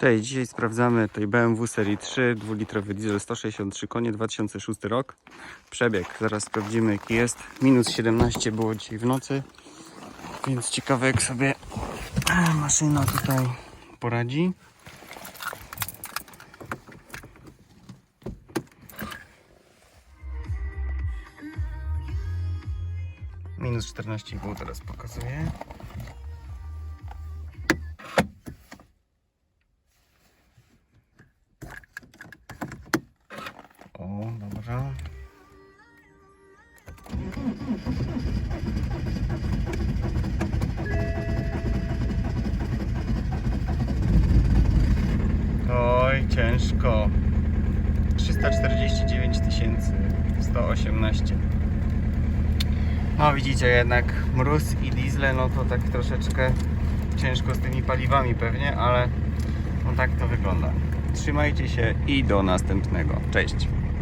Cześć, dzisiaj sprawdzamy tutaj BMW serii 3, 2-litrowy diesel 163 konie, 2006 rok. Przebieg, zaraz sprawdzimy jaki jest. Minus 17 było dzisiaj w nocy, więc ciekawe jak sobie maszyna tutaj poradzi. Minus 14,5 teraz pokazuje. Oj, ciężko. 349 tysięcy 118. No widzicie jednak mróz i diesle, no to tak troszeczkę ciężko z tymi paliwami pewnie, ale no tak to wygląda. Trzymajcie się i do następnego. Cześć.